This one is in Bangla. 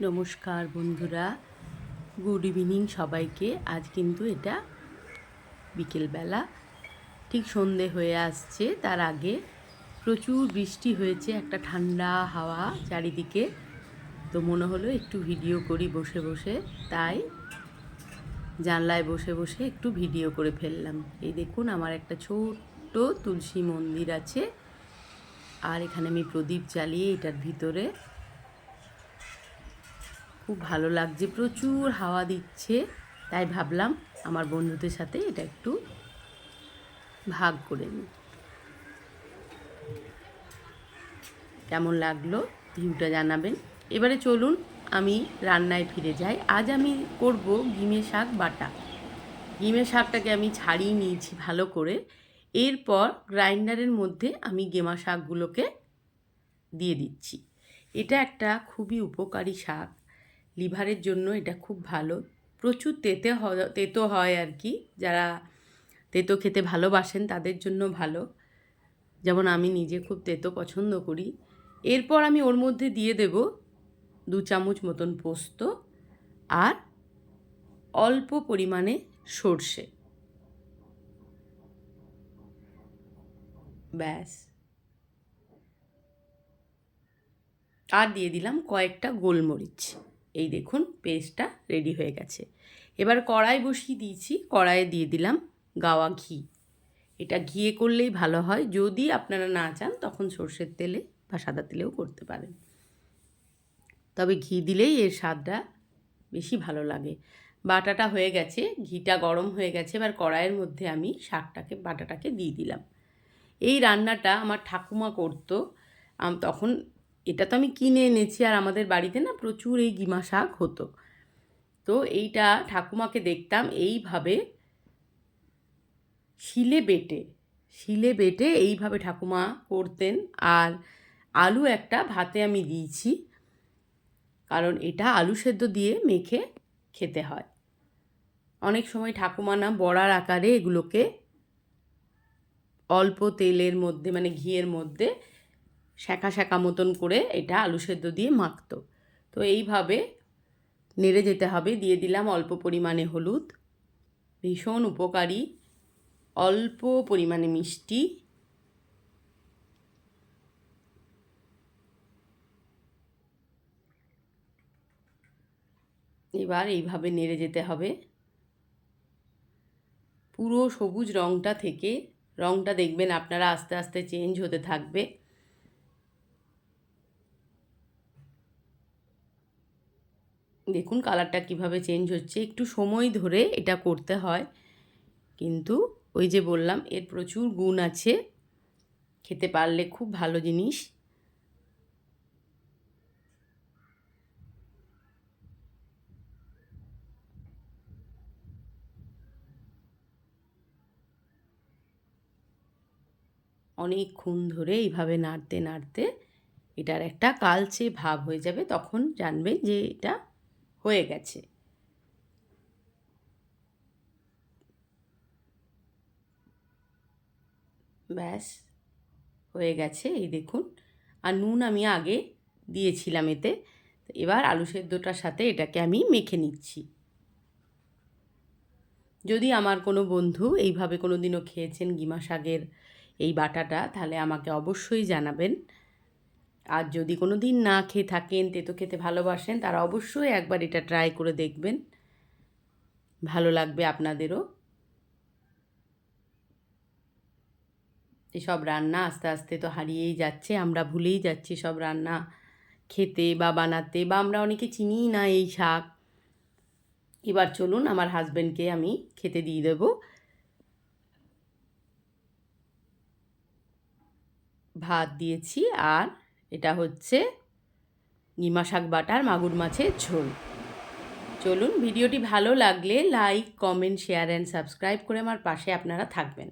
নমস্কার বন্ধুরা। গুড ইভিনিং সবাইকে। আজ কিন্তু এটা বিকেলবেলা। ঠিক সন্ধে হয়ে আসছে। তার আগে প্রচুর বৃষ্টি হয়েছে, একটা ঠান্ডা হাওয়া চারিদিকে। তো মনে হলো একটু ভিডিও করি বসে বসে। তাই জানলায় বসে বসে একটু ভিডিও করে ফেললাম। এই দেখুন, আমার একটা ছোট্ট তুলসী মন্দির আছে। আর এখানে আমি প্রদীপ জ্বালিয়ে এটার ভিতরে খুব ভালো লাগছে, প্রচুর হাওয়া দিচ্ছে। তাই ভাবলাম আমার বন্ধুদের সাথে এটা একটু ভাগ করে নিই। কেমন লাগল? ভিউটা জানাবেন। এবারে চলুন আমি রান্নায় ফিরে যাই। আজ আমি করব গিমে শাক বাটা। গিমে শাকটাকে আমি ছাড়িয়ে নিয়েছি ভালো করে। এরপর গ্রাইন্ডারের মধ্যে আমি গেমা শাকগুলোকে দিয়ে দিচ্ছি। এটা একটা খুবই উপকারী শাক। লিভারের জন্য এটা খুব ভালো। প্রচুর তেতে তেতো হয় আর কি। যারা তেতো খেতে ভালোবাসেন তাদের জন্য ভালো। যেমন আমি নিজে খুব তেতো পছন্দ করি। এরপর আমি ওর মধ্যে দিয়ে দেব দু চামচ মতন পোস্ত আর অল্প পরিমাণে সর্ষে। ব্যাস। আর দিয়ে দিলাম কয়েকটা গোলমরিচ। এই দেখুন, পেস্টটা রেডি হয়ে গেছে। এবার কড়াই বসিয়ে দিয়েছি, কড়াইয়ে দিয়ে দিলাম গাওয়া ঘি। এটা ঘিয়ে করলেই ভালো হয়, যদি আপনারা না চান তখন সর্ষের তেলে বা সাদা তেলেও করতে পারেন। তবে ঘি দিলেই এর স্বাদটা বেশি ভালো লাগে। বাটাটা হয়ে গেছে, ঘিটা গরম হয়ে গেছে, এবার কড়াইয়ের মধ্যে আমি শাকটাকে, বাটাটাকে দিয়ে দিলাম। এই রান্নাটা আমার ঠাকুমা করতো তখন এটা তো আমি কিনে এনেছি আর আমাদের বাড়িতে না প্রচুর এই গিমা শাক হতো। তো এইটা ঠাকুমাকে দেখতাম এইভাবে শিলে বেটে শিলে বেটে এইভাবে ঠাকুমা করতেন আর আলু একটা ভাতে আমি দিয়েছি কারণ এটা আলু সেদ্ধ দিয়ে মেখে খেতে হয়। অনেক সময় ঠাকুমা না বড়ার আকারে এগুলোকে অল্প তেলের মধ্যে মানে ঘিয়ের মধ্যে শাঁকা শাঁকা মতন করে এটা আলু সেদ্ধ দিয়ে মাখতো। তো এইভাবে নেড়ে যেতে হবে। দিয়ে দিলাম অল্প পরিমাণে হলুদ। ভীষণ উপকারী। অল্প পরিমাণে মিষ্টি। এবার এইভাবে নেড়ে যেতে হবে। পুরো সবুজ রঙটা থেকে রঙটা দেখবেন আপনারা আস্তে আস্তে চেঞ্জ হতে থাকবে। দেখুন কালারটা কীভাবে চেঞ্জ হচ্ছে। একটু সময় ধরে এটা করতে হয়। কিন্তু ওই যে বললাম, এর প্রচুর গুণ আছে। খেতে পারলে খুব ভালো জিনিস। অনেকক্ষণ ধরে এইভাবে নাড়তে নাড়তে এটার একটা কালচে ভাব হয়ে যাবে। তখন জানবেন যে এটা হয়ে গেছে। ব্যাস, হয়ে গেছে। এই দেখুন, আর নুন আমি আগে দিয়েছিলাম এতে। এবার আলু সেদ্ধটার সাথে এটাকে আমি মেখে নিচ্ছি। যদি আমার কোনো বন্ধু এইভাবে কোনো দিনও খেয়েছেন গিমা শাকের এই বাটাটা, তাহলে আমাকে অবশ্যই জানাবেন। আর যদি কোনো দিন না খেয়ে থাকেন, তেতো খেতে ভালোবাসেন, তারা অবশ্যই একবার এটা ট্রাই করে দেখবেন। ভালো লাগবে আপনাদেরও। এসব রান্না আস্তে আস্তে তো হারিয়েই যাচ্ছে, আমরা ভুলেই যাচ্ছি সব রান্না খেতে বা বানাতে, বা আমরা অনেকে চিনিই না এই শাক। এবার চলুন আমার হাজব্যান্ডকে আমি খেতে দিয়ে দেব। ভাত দিয়েছি আর এটা হচ্ছে নিমা শাক বাটার মাগুর মাছের ঝোল। চলুন, ভিডিওটি ভালো লাগলে like, comment, share and subscribe করে আমার পাশে আপনারা থাকবেন।